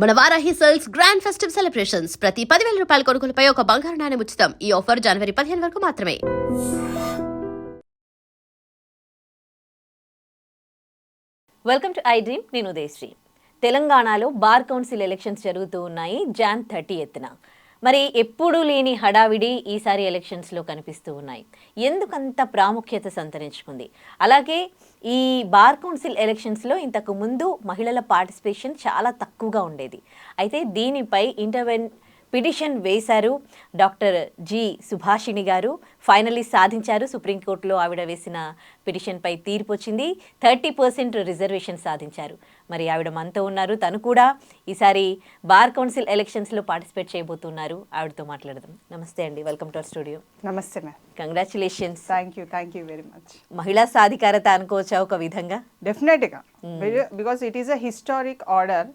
మన Varahi sales grand festive celebrations. ప్రతి పదివేల రూపాయల కొనుగోలుపై ఒక బంగారు నాణ్యం ఉచితం. ఈ ఆఫర్ జనవరి పదిహేను వరకు మాత్రమే. వెల్కమ్ టు ఐ డ్రీమ్ నేను ఉదయశ్రీ. తెలంగాణలో బార్ కౌన్సిల్ ఎలక్షన్స్ జరుగుతూ ఉన్నాయి. జాన్ థర్టీ ఎత్తున. మరి ఎప్పుడూ లేని హడావిడి ఈసారి ఎలక్షన్స్లో కనిపిస్తూ ఉన్నాయి. ఎందుకంత ప్రాముఖ్యత సంతరించుకుంది? అలాగే ఈ బార్ కౌన్సిల్ ఎలక్షన్స్లో ఇంతకు ముందు మహిళల పార్టిసిపేషన్ చాలా తక్కువగా ఉండేది. అయితే దీనిపై ఇంటర్వెన్ పిటిషన్ వేశారు doctor G Subhashini garu. Finally సాధించారు. సుప్రీంకోర్టులో ఆవిడ వేసిన పిటిషన్పై తీర్పు వచ్చింది. థర్టీ పర్సెంట్ రిజర్వేషన్ సాధించారు. మరి ఆవిడ మనతో ఉన్నారు. తను కూడా ఈసారి బార్ కౌన్సిల్ ఎలక్షన్స్లో పార్టిసిపేట్ చేయబోతున్నారు. ఆవిడతో మాట్లాడదాం. నమస్తే అండి. Welcome to our studio. నమస్తే ma'am. Congratulations. Thank you. Thank you very much. మహిళా సాధికారత అనుకోవచ్చా ఒక విధంగా? డెఫినెట్గా. Because it is a historic order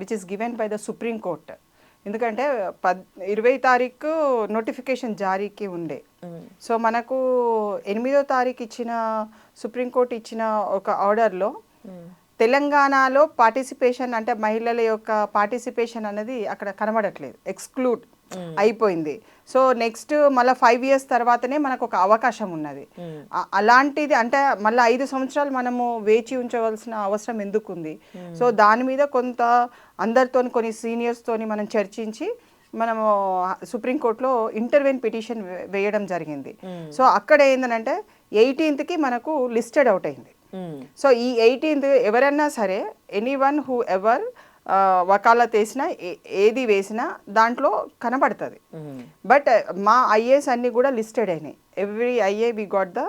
which is given by the supreme court ఎందుకంటే పద్ ఇరవై తారీఖు నోటిఫికేషన్ జారీకి ఉండే. సో మనకు ఎనిమిదో తారీఖు ఇచ్చిన సుప్రీంకోర్టు ఇచ్చిన ఒక ఆర్డర్లో తెలంగాణలో పార్టిసిపేషన్ అంటే మహిళల యొక్క పార్టిసిపేషన్ అనేది అక్కడ కనబడట్లేదు. ఎక్స్క్లూడ్ అయిపోయింది. సో నెక్స్ట్ మళ్ళీ ఫైవ్ ఇయర్స్ తర్వాతనే మనకు ఒక అవకాశం ఉన్నది. అ- అలాంటిది అంటే మళ్ళీ ఐదు సంవత్సరాలు మనము వేచి ఉంచవలసిన అవసరం ఎందుకు ఉంది సో దాని మీద కొంత అందరితో కొన్ని seniors తోని మనం చర్చించి మనము సుప్రీంకోర్టులో ఇంటర్వెన్ పిటిషన్ వేయడం జరిగింది. సో అక్కడ ఏంటంటే ఎయిటీన్త్కి మనకు లిస్టెడ్ అవుట్ అయింది. సో ఈ ఎయిటీన్త్ ఎవరన్నా సరే ఎనీ వన్ హూ ఎవర్ వకాలత్ వేసినా ఏ- ఏది వేసినా దాంట్లో కనబడుతుంది. బట్ మా ఐఏస్ అన్నీ కూడా లిస్టెడ్ అయినాయి. Every IA we got the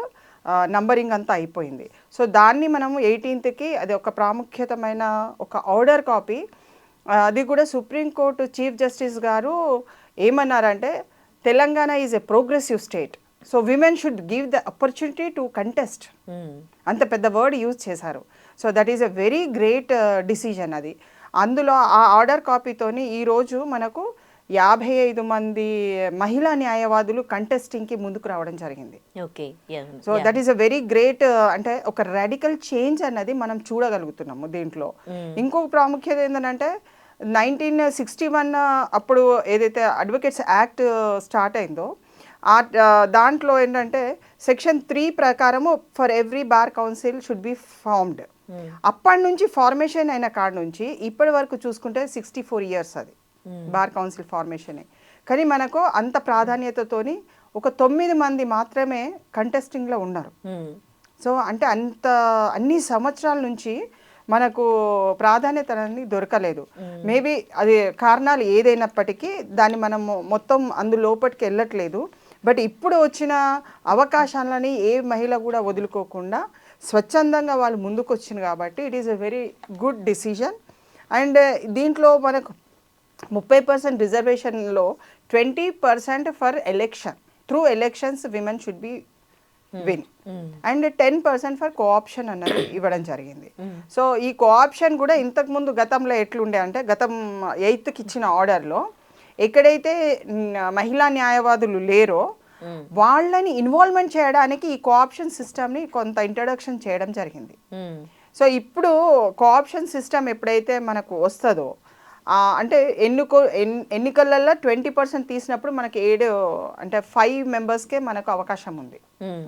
numbering అంతా అయిపోయింది. సో దాన్ని మనము ఎయిటీన్త్కి అది ఒక ప్రాముఖ్యతమైన ఒక ఆర్డర్ కాపీ అది కూడా సుప్రీంకోర్టు చీఫ్ జస్టిస్ గారు ఏమన్నారంటే Telangana is a progressive state so women should give the opportunity to contest అంత పెద్ద వర్డ్ యూజ్ చేశారు. So that is a very great decision అది. అందులో ఆ ఆర్డర్ కాపీతోని ఈరోజు మనకు యాభై ఐదు మంది మహిళా న్యాయవాదులు కంటెస్టింగ్కి ముందుకు రావడం జరిగింది. Okay so that is a very great అంటే ఒక రాడికల్ చేంజ్ అన్నది మనం చూడగలుగుతున్నాము దీంట్లో. ఇంకొక ప్రాముఖ్యత ఏంటంటే నైన్టీన్ సిక్స్టీ వన్ అప్పుడు ఏదైతే అడ్వకేట్స్ యాక్ట్ స్టార్ట్ అయిందో ఆ దాంట్లో ఏంటంటే సెక్షన్ త్రీ ప్రకారము for every bar council should be formed. అప్పటి నుంచి ఫార్మేషన్ అయిన కాడ నుంచి ఇప్పటి వరకు చూసుకుంటే సిక్స్టీ ఫోర్ ఇయర్స్ అది బార్ కౌన్సిల్ ఫార్మేషనే. కానీ మనకు అంత ప్రాధాన్యతతోని ఒక తొమ్మిది మంది మాత్రమే కంటెస్టింగ్లో ఉన్నారు. సో అంటే అంత అన్ని సంవత్సరాల నుంచి మనకు ప్రాధాన్యత అనేది దొరకలేదు. మేబీ అది కారణాలు ఏదైనప్పటికీ దాన్ని మనం మొత్తం అందులోపటికి వెళ్ళట్లేదు. బట్ ఇప్పుడు వచ్చిన అవకాశాలని ఏ మహిళ కూడా వదులుకోకుండా స్వచ్ఛందంగా వాళ్ళు ముందుకు వచ్చింది కాబట్టి it is a very good decision and దీంట్లో మనకు ముప్పై percent రిజర్వేషన్లో twenty percent for election. Through elections women should be win and ten percent for cooption అన్నది ఇవ్వడం జరిగింది. సో ఈ కోఆప్షన్ కూడా ఇంతకు ముందు గతంలో ఎట్లుండే అంటే గతం ఎయిత్కి ఇచ్చిన ఆర్డర్లో ఎక్కడైతే మహిళా న్యాయవాదులు లేరో వాళ్ళని ఇన్వాల్వ్మెంట్ చేయడానికి ఈ కోఆప్షన్ సిస్టమ్ని కొంత ఇంట్రడక్షన్ చేయడం జరిగింది. సో ఇప్పుడు కోఆప్షన్ సిస్టమ్ ఎప్పుడైతే మనకు వస్తుందో అంటే ఎన్నుకో ఎన్- ఎన్నికలలో ట్వంటీ పర్సెంట్ తీసినప్పుడు మనకి ఏడు అంటే ఫైవ్ మెంబర్స్కే మనకు అవకాశం ఉంది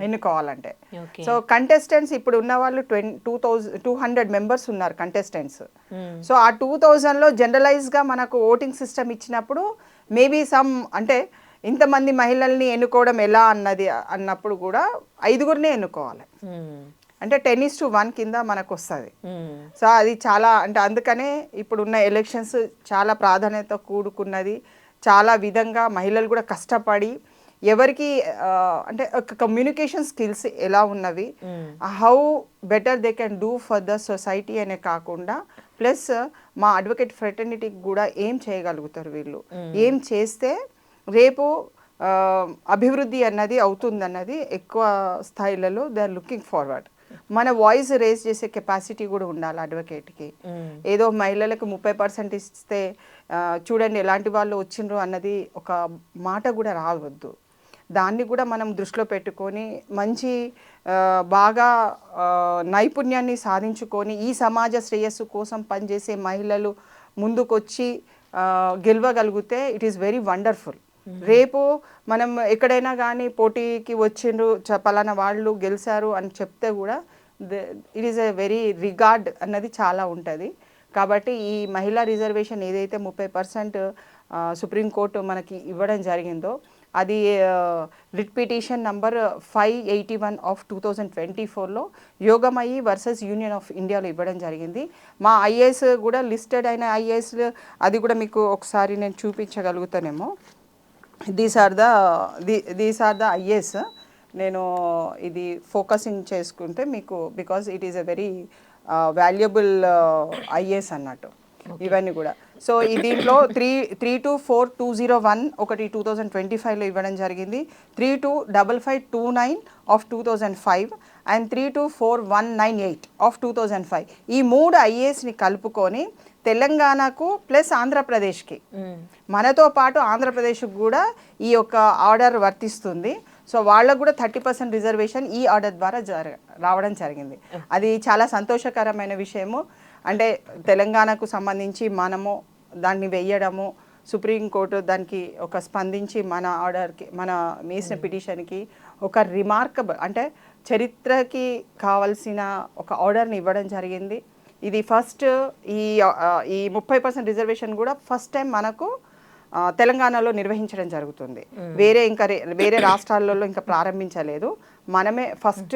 ఎన్నుకోవాలంటే. Okay. సో కంటెస్టెంట్స్ ఇప్పుడు ఉన్న వాళ్ళు twenty two thousand two hundred members ఉన్నారు కంటెస్టెంట్స్. సో ఆ టూ థౌజండ్లో జనరలైజ్గా మనకు ఓటింగ్ సిస్టమ్ ఇచ్చినప్పుడు మేబీ సమ్ అంటే ఇంతమంది మహిళల్ని ఎన్నుకోవడం ఎలా అన్నది అన్నప్పుడు కూడా ఐదుగురినే ఎన్నుకోవాలి. అంటే టెన్ ఇస్ టు వన్ కింద మనకు వస్తుంది సో అది చాలా అంటే అందుకనే ఇప్పుడున్న ఎలక్షన్స్ చాలా ప్రాధాన్యత కూడుకున్నది. చాలా విధంగా మహిళలు కూడా కష్టపడి ఎవరికి అంటే ఒక కమ్యూనికేషన్ స్కిల్స్ ఎలా ఉన్నవి how better they can do for the society అనే కాకుండా ప్లస్ మా అడ్వకేట్ ఫ్రెటర్నిటీకి కూడా ఏం చేయగలుగుతారు వీళ్ళు? ఏం చేస్తే రేపు అభివృద్ధి అన్నది అవుతుందన్నది ఎక్కువ స్థాయిలలో దే ఆర్ లుకింగ్ ఫార్వర్డ్. మన వాయిస్ రేస్ చేసే కెపాసిటీ కూడా ఉండాలి అడ్వకేట్కి ఏదో మహిళలకు ముప్పై పర్సెంట్ ఇస్తే చూడండి ఎలాంటి వాళ్ళు వచ్చిండ్రు అన్నది ఒక మాట కూడా రావద్దు. దాన్ని కూడా మనం దృష్టిలో పెట్టుకొని మంచి బాగా నైపుణ్యాన్ని సాధించుకొని ఈ సమాజ శ్రేయస్సు కోసం పనిచేసే మహిళలు ముందుకొచ్చి గెలవగలిగితే ఇట్ ఈస్ వెరీ వండర్ఫుల్ రేపు మనం ఎక్కడైనా కానీ పోటీకి వచ్చిండ్రు చ- పలానా వాళ్ళు గెలిచారు అని చెప్తే కూడా it is a very regard అన్నది చాలా ఉంటుంది. కాబట్టి ఈ మహిళా రిజర్వేషన్ ఏదైతే ముప్పై పర్సెంట్ సుప్రీంకోర్టు మనకి ఇవ్వడం జరిగిందో అది writ petition number five eighty one of two thousand twenty ఫోర్లో యోగమయ్యి వర్సెస్ యూనియన్ ఆఫ్ ఇండియాలో ఇవ్వడం జరిగింది. మా ఐఏఎస్ కూడా లిస్టెడ్ అయిన ఐఏఎస్ అది కూడా మీకు ఒకసారి నేను చూపించగలుగుతానేమో. These are the these are the IAS నేను ఇది ఫోకసింగ్ చేసుకుంటే మీకు because it is a very valuable IAS అన్నట్టు. ఇవన్నీ కూడా. సో ఈ దీంట్లో three three two four two zero one ఒకటి టూ థౌజండ్ ట్వంటీ ఫైవ్లో ఇవ్వడం జరిగింది. Three two double five two nine of two thousand five and three two four one nine eight of two thousand five ఈ మూడు ఐఏఎస్ని కలుపుకొని తెలంగాణకు plus ఆంధ్రప్రదేశ్కి. మనతో పాటు ఆంధ్రప్రదేశ్కి కూడా ఈ యొక్క ఆర్డర్ వర్తిస్తుంది. సో వాళ్ళకు కూడా థర్టీ పర్సెంట్ రిజర్వేషన్ ఈ ఆర్డర్ ద్వారా జర రావడం జరిగింది. అది చాలా సంతోషకరమైన విషయము. అంటే తెలంగాణకు సంబంధించి మనము దాన్ని వెయ్యడము సుప్రీంకోర్టు దానికి ఒక స్పందించి మన ఆర్డర్కి మన వేసిన పిటిషన్కి ఒక రిమార్కబుల్ అంటే చరిత్రకి కావలసిన ఒక ఆర్డర్ని ఇవ్వడం జరిగింది. ఇది ఫస్ట్ ఈ ఈ ముప్పై పర్సెంట్ రిజర్వేషన్ కూడా ఫస్ట్ టైం మనకు తెలంగాణలో నిర్వహించడం జరుగుతుంది. వేరే ఇంకా వేరే రాష్ట్రాలలో ఇంకా ప్రారంభించలేదు. మనమే ఫస్ట్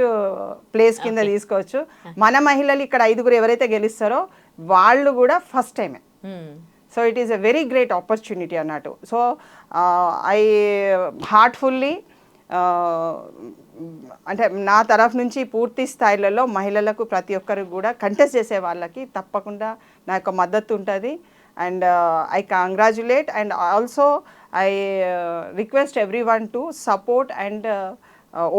ప్లేస్ కింద తీసుకోవచ్చు. మన మహిళలు ఇక్కడ ఐదుగురు ఎవరైతే గెలుస్తారో వాళ్ళు కూడా ఫస్ట్ టైమే so it is a very great opportunity అన్నట్టు. సో ఐ హార్ట్ఫుల్లీ అంటే నా తరఫు నుంచి పూర్తి స్థాయిలలో మహిళలకు ప్రతి ఒక్కరు కూడా కంటెస్ట్ చేసే వాళ్ళకి తప్పకుండా నా యొక్క మద్దతు ఉంటుంది. And I congratulate and also I request everyone to support and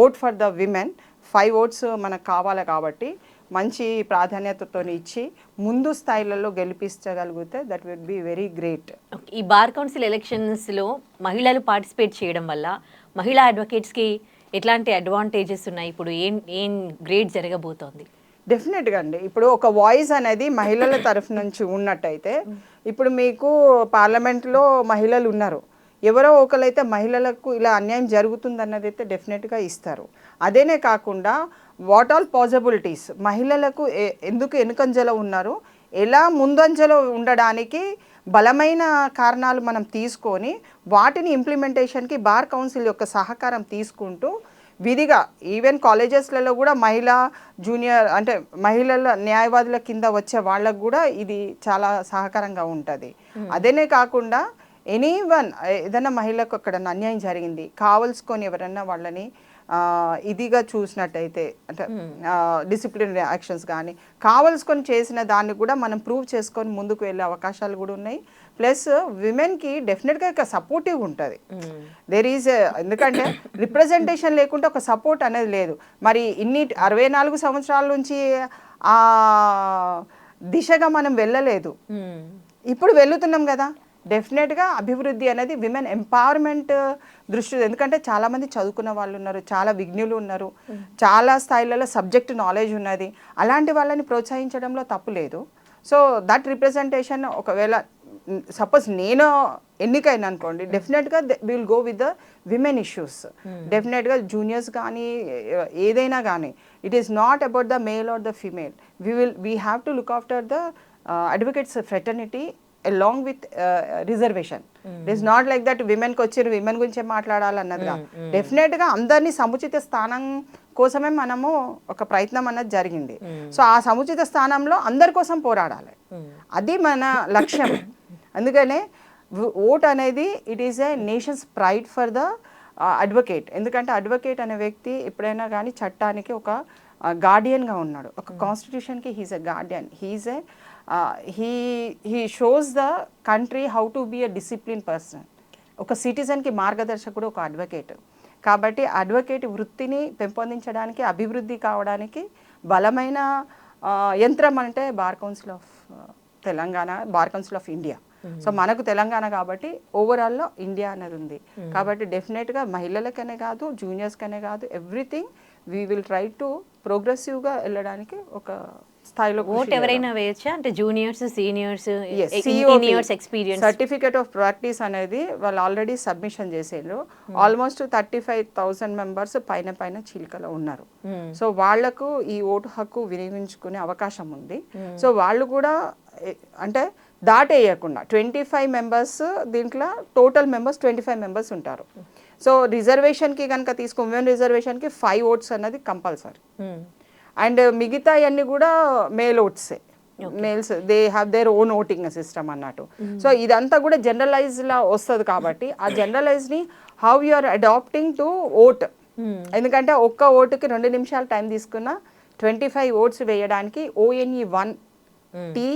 vote for the women five votes మనకు కావాలి కాబట్టి మంచి ప్రాధాన్యతతో ఇచ్చి ముందు స్థాయిలలో గెలిపించగలిగితే that will be very great ఈ బార్ కౌన్సిల్ ఎలక్షన్స్లో మహిళలు పార్టిసిపేట్ చేయడం వల్ల మహిళా అడ్వకేట్స్కి ఎట్లాంటి అడ్వాంటేజెస్ ఉన్నాయి? ఇప్పుడు ఏం ఏం గ్రేడ్ జరగబోతోంది? డెఫినెట్గా అండి. ఇప్పుడు ఒక వాయిస్ అనేది మహిళల తరఫు నుంచి ఉన్నట్టయితే ఇప్పుడు మీకు పార్లమెంట్లో మహిళలు ఉన్నారు. ఎవరో ఒకరైతే మహిళలకు ఇలా అన్యాయం జరుగుతుంది అన్నది అయితే డెఫినెట్గా ఇస్తారు. అదేనే కాకుండా వాట్ ఆల్ పాసిబిలిటీస్ మహిళలకు ఎందుకు వెనుకంజలో ఉన్నారు? ఎలా ముందంజలో ఉండడానికి బలమైన కారణాలు మనం తీసుకొని వాటిని ఇంప్లిమెంటేషన్కి బార్ కౌన్సిల్ యొక్క సహకారం తీసుకుంటూ విధిగా ఈవెన్ కాలేజెస్లలో కూడా మహిళా జూనియర్ అంటే మహిళల న్యాయవాదుల కింద వచ్చే వాళ్ళకు కూడా ఇది చాలా సహకారంగా ఉంటుంది. అదేనే కాకుండా ఎనీ వన్ ఏదైనా మహిళకు అక్కడ అన్యాయం జరిగింది కావలసుకొని ఎవరన్నా వాళ్ళని ఇదిగా చూసినట్టయితే అంటే డిసిప్లినరీ యాక్షన్స్ కానీ కావలసుకొని చేసిన దాన్ని కూడా మనం ప్రూవ్ చేసుకొని ముందుకు వెళ్ళే అవకాశాలు కూడా ఉన్నాయి. ప్లస్ విమెన్కి డెఫినెట్గా ఇక సపోర్టివ్ ఉంటుంది. దేర్ ఈజ్ ఎందుకంటే రిప్రజెంటేషన్ లేకుంటే ఒక సపోర్ట్ అనేది లేదు. మరి ఇన్ని అరవై నాలుగు సంవత్సరాల నుంచి ఆ దిశగా మనం వెళ్ళలేదు. ఇప్పుడు వెళ్తున్నాం కదా. డెఫినెట్గా అభివృద్ధి అనేది విమెన్ ఎంపవర్మెంట్ దృష్టి ఎందుకంటే చాలామంది చదువుకున్న వాళ్ళు ఉన్నారు చాలా విఘ్నులు ఉన్నారు చాలా స్థాయిలలో సబ్జెక్ట్ నాలెడ్జ్ ఉన్నది. అలాంటి వాళ్ళని ప్రోత్సహించడంలో తప్పు లేదు. సో దట్ రిప్రజెంటేషన్ ఒకవేళ సపోజ్ నేను ఎన్నికైనా అనుకోండి డెఫినెట్గా will go with the women issues డెఫినెట్గా జూనియర్స్ కానీ ఏదైనా కానీ it is not about the male or the female we will we have to look after the advocates fraternity along with reservation it is not like that విమెన్కి వచ్చి women గురించే మాట్లాడాలన్నదిగా డెఫినెట్గా అందరినీ సముచిత స్థానం కోసమే మనము ఒక ప్రయత్నం అన్నది జరిగింది. సో ఆ సముచిత స్థానంలో అందరి కోసం పోరాడాలి. అది మన లక్ష్యం. అందుకనే ఓట్ అనేది it is a nation's pride for the advocate ఎందుకంటే అడ్వకేట్ అనే వ్యక్తి ఎప్పుడైనా కానీ చట్టానికి ఒక గార్డియన్గా ఉన్నాడు. ఒక కాన్స్టిట్యూషన్కి he's a guardian he's a he he shows the country how to be a discipline person ఒక సిటిజన్కి మార్గదర్శకుడు ఒక అడ్వకేట్ కాబట్టి అడ్వకేట్ వృత్తిని పెంపొందించడానికి అభివృద్ధి కావడానికి బలమైన యంత్రం అంటే bar council of Telangana bar council of India so మనకు తెలంగాణ కాబట్టి ఓవరాల్లో ఇండియా అనేది ఉంది. కాబట్టి డెఫినెట్గా మహిళలకనే కాదు జూనియర్స్కనే కాదు everything we will try to ప్రోగ్రెసివ్గా వెళ్ళడానికి ఒక స్థాయిలో ఓట్ ఎవరైనా వేయొచ్చా? అంటే జూనియర్స్ సీనియర్స్ ఇన్ని years experience. Certificate of practice అనేది వాళ్ళు ఆల్రెడీ సబ్మిషన్ చేసేళ్ళు Hmm. Almost thirty five thousand members పైన పైన చిలుకలో ఉన్నారు. Hmm. సో వాళ్ళకు ఈ ఓటు హక్కు వినియోగించుకునే అవకాశం ఉంది. Hmm. సో వాళ్ళు కూడా అంటే దాటేయకుండా ట్వంటీ ఫైవ్ మెంబర్స్ దీంట్లో total members twenty five members ఉంటారు. సో రిజర్వేషన్కి కనుక తీసుకో ఉమెన్ రిజర్వేషన్కి ఫైవ్ ఓట్స్ అన్నది కంపల్సరీ. Hmm. అండ్ మిగతా అన్ని కూడా male ఓట్సే. Males they have their own voting system అన్నట్టు. సో ఇదంతా కూడా జనరలైజ్ లా వస్తుంది కాబట్టి ఆ జనరలైజ్ని how you are adapting to vote. ఎందుకంటే ఒక్క ఓటుకి రెండు నిమిషాలు టైం తీసుకున్న ట్వంటీ ఫైవ్ ఓట్స్ వేయడానికి O N E one T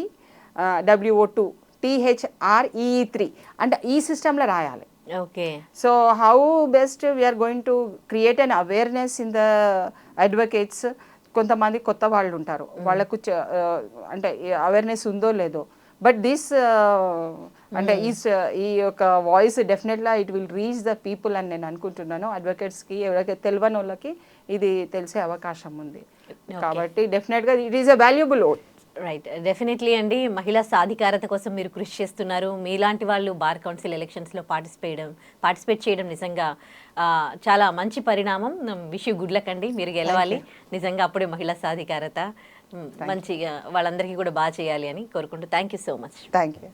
W O two T H R E E three అంటే ఈ సిస్టంలో రాయాలి. Okay so how best we are going to create an awareness in the advocates కొంతమంది కొత్త వాళ్ళు ఉంటారు. వాళ్ళకు చ- ఆ, అంటే అవేర్నెస్ ఉందో లేదో. బట్ దిస్ అంటే ఈ స- ఈ యొక్క వాయిస్ డెఫినెట్గా it will reach the people అని నేను అనుకుంటున్నాను. అడ్వకేట్స్కి ఎవరికైతే తెలియని వాళ్ళకి ఇది తెలిసే అవకాశం ఉంది. కాబట్టి డెఫినెట్గా it is a valuable vote right definitely అండి. మహిళా సాధికారత కోసం మీరు కృషి చేస్తున్నారు. మీలాంటి వాళ్ళు బార్ కౌన్సిల్ ఎలక్షన్స్లో పార్టిసిపేట్ పార్టిసిపేట్ చేయడం నిజంగా చాలా మంచి పరిణామం. విష్ యూ గుడ్ లక్ అండి. మీరు గెలవాలి. నిజంగా అప్పుడే మహిళా సాధికారత మంచిగా వాళ్ళందరికీ కూడా బాగా చేయాలి అని కోరుకుంటూ. Thank you so much thank you